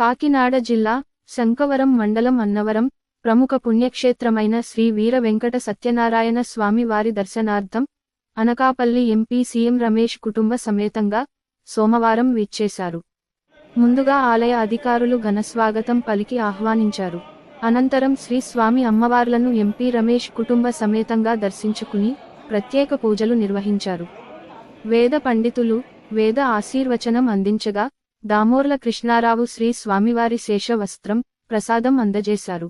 కాకినాడ జిల్లా శంకవరం మండలం అన్నవరం ప్రముఖ పుణ్యక్షేత్రమైన శ్రీ వీర వెంకట సత్యనారాయణ స్వామి వారి దర్శనార్థం అనకాపల్లి ఎంపీ సీఎం రమేష్ కుటుంబ సమేతంగా సోమవారం విచ్చేశారు. ముందుగా ఆలయ అధికారులు ఘనస్వాగతం పలికి ఆహ్వానించారు. అనంతరం శ్రీ స్వామి అమ్మవార్లను ఎంపీ రమేష్ కుటుంబ సమేతంగా దర్శించుకుని ప్రత్యేక పూజలు నిర్వహించారు. వేద పండితులు వేద ఆశీర్వచనం అందించగా దామోర్ల కృష్ణారావు శ్రీ స్వామివారి శేష వస్త్రం ప్రసాదం అందజేశారు.